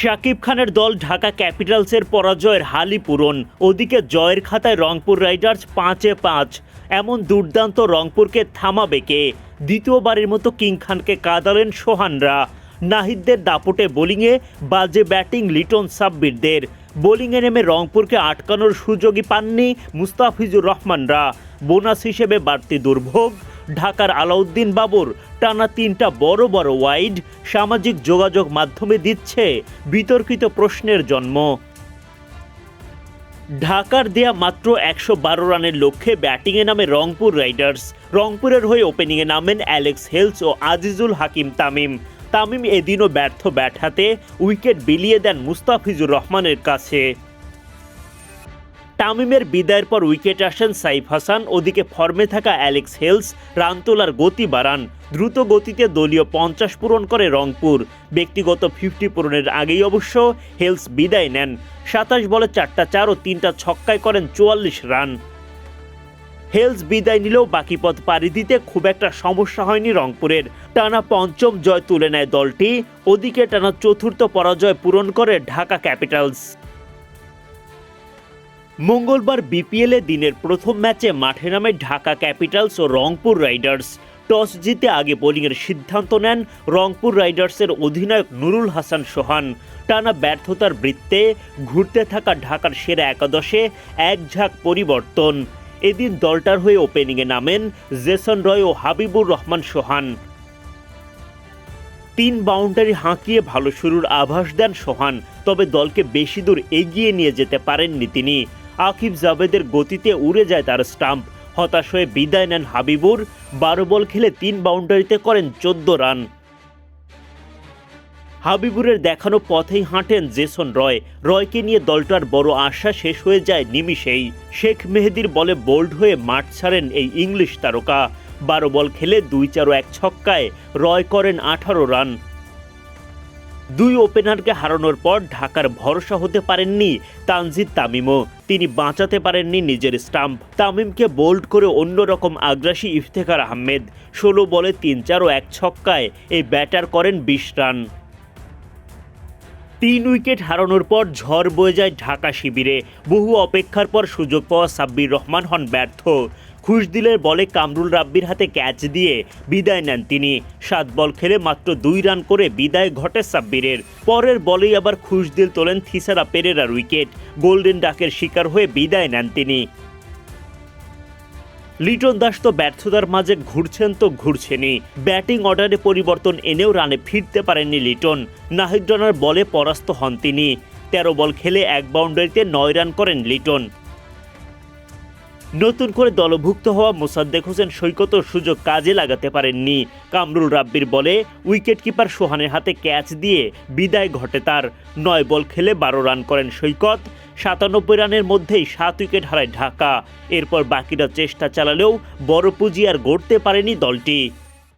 শাকিব খানের দল ঢাকা ক্যাপিটালসের পরাজয়ের হালি পূরণ। ওদিকে জয়ের খাতায় রংপুর রাইডার্স পাঁচে পাঁচ। এমন দুর্দান্ত রংপুরকে থামাবে কে? দ্বিতীয়বারের মতো কিং খানকে কাঁদালেন সোহানরা। নাহিদদের দাপটে বোলিংয়ে বাজে ব্যাটিং লিটন সাব্বিরদের। বোলিংয়ে নেমে রংপুরকে আটকানোর সুযোগই পাননি মুস্তাফিজুর রহমানরা। বোনাস হিসেবে বাড়তি দুর্ভোগ ঢাকার আলাউদ্দিন বাবুর টানা তিনটা বড় বড় ওয়াইড সামাজিক যোগাযোগ মাধ্যমে দিচ্ছে বিতর্কিত প্রশ্নের জন্ম। ঢাকার দেয়া মাত্র একশো বারো রানের লক্ষ্যে ব্যাটিংয়ে নামে রংপুর রাইডার্স। রংপুরের হয়ে ওপেনিংয়ে নামেন অ্যালেক্স হেলস ও আজিজুল হাকিম তামিম। তামিম এদিনও ব্যর্থ ব্যাট হাতে উইকেট বিলিয়ে দেন মুস্তাফিজুর রহমানের কাছে। তামিমের বিদায়ের পর উইকেট আসেন সাইফ হাসান, ওদিকে ফর্মে থাকা অ্যালেক্স হেলস রান তোলার গতি বাড়ান। দ্রুত গতিতে দলীয় পঞ্চাশ পূরণ করে রংপুর। ব্যক্তিগত ফিফটি পূরণের আগেই অবশ্য হেলস বিদায় নেন। সাতাশ বলে চারটা চার ও তিনটা ছক্কায় করেন চুয়াল্লিশ রান। হেলস বিদায় নিলেও বাকি পথ পাড়ি দিতে খুব একটা সমস্যা হয়নি রংপুরের। টানা পঞ্চম জয় তুলে নেয় দলটি, ওদিকে টানা চতুর্থ পরাজয় পূরণ করে ঢাকা ক্যাপিটালস। মঙ্গলবার বিপিএলে দিনের প্রথম ম্যাচে মাঠে নামে ঢাকা ক্যাপিটালস ও রংপুর রাইডার্স। টস জিতে আগে বোলিংয়ের সিদ্ধান্ত নেন রংপুর রাইডার্সের অধিনায়ক নুরুল হাসান সোহান। টানা ব্যর্থতার বৃত্তে ঘুরতে থাকা ঢাকার সেরা একাদশে এক ঝাঁক পরিবর্তন। এদিন দলটার হয়ে ওপেনিংয়ে নামেন জেসন রয় ও হাবিবুর রহমান সোহান। তিন বাউন্ডারি হাঁকিয়ে ভালো শুরুর আভাস দেন সোহান, তবে দলকে বেশি দূর এগিয়ে নিয়ে যেতে পারেননি তিনি। আকিব জাভেদের গতিতে উড়ে যায় তার স্টাম্প। হতাশ হয়ে বিদায় নেন হাবিবুর। বারো বল খেলে তিন বাউন্ডারিতে করেন চোদ্দ রান। হাবিবুরের দেখানো পথেই হাঁটেন জেসন রয়। রয়কে নিয়ে দলটার বড় আশা শেষ হয়ে যায় নিমিষেই। শেখ মেহেদির বলে বোল্ড হয়ে মাঠ ছাড়েন এই ইংলিশ তারকা। বারো বল খেলে দুই চার এক ছক্কায় রয় করেন আঠারো রান। দুই ওপেনারকে হারানোর পর ঢাকার ভরসা হতে পারেননি তানজিদ তামিমও। তিনি বাঁচাতে পারেননি নিজের স্টাম্প। তামিমকে বোল্ড করে অন্যরকম আগ্রাসী ইফতেখার আহমেদ। ষোলো বলে তিন চার ও এক ছক্কায় এই ব্যাটার করেন বিশ রান। তিন উইকেট হারানোর পর ঝড় বয়ে যায় ঢাকা শিবিরে। বহু অপেক্ষার পর সুযোগ পাওয়া সাব্বির রহমান হন ব্যর্থ। খুশ খুশদিলের বলে কামরুল রাব্বির হাতে ক্যাচ দিয়ে বিদায় নেন তিনি। সাত বল খেলে মাত্র দুই রান করে বিদায় ঘটে সাব্বিরের। পরের বলেই আবার খুশদিল তোলেন থিসারা পেরেরার উইকেট। গোল্ডেন ডাকের শিকার হয়ে বিদায় নেন তিনি। লিটন দাস তো ব্যর্থতার মাঝে ঘুরছেন তো ঘুরছেনই। ব্যাটিং অর্ডারে পরিবর্তন এনেও রানে ফিরতে পারেননি লিটন। নাহিদ রানার বলে পরাস্ত হন তিনি। তেরো বল খেলে এক বাউন্ডারিতে নয় রান করেন লিটন। নতুন করে দলভুক্ত হওয়া মোসাদ্দেক হোসেন সৈকত সুযোগ কাজে লাগাতে পারেননি। কামরুল রাব্বির বলে উইকেট কিপার সোহানের হাতে ক্যাচ দিয়ে বিদায় ঘটে তার। নয় বল খেলে বারো রান করেন সৈকত, সাতানব্বই রানের মধ্যেই সাত উইকেট হারায় ঢাকা। এরপর বাকিরা চেষ্টা চালালেও বড় পুঁজি আর গড়তে পারেনি দলটি।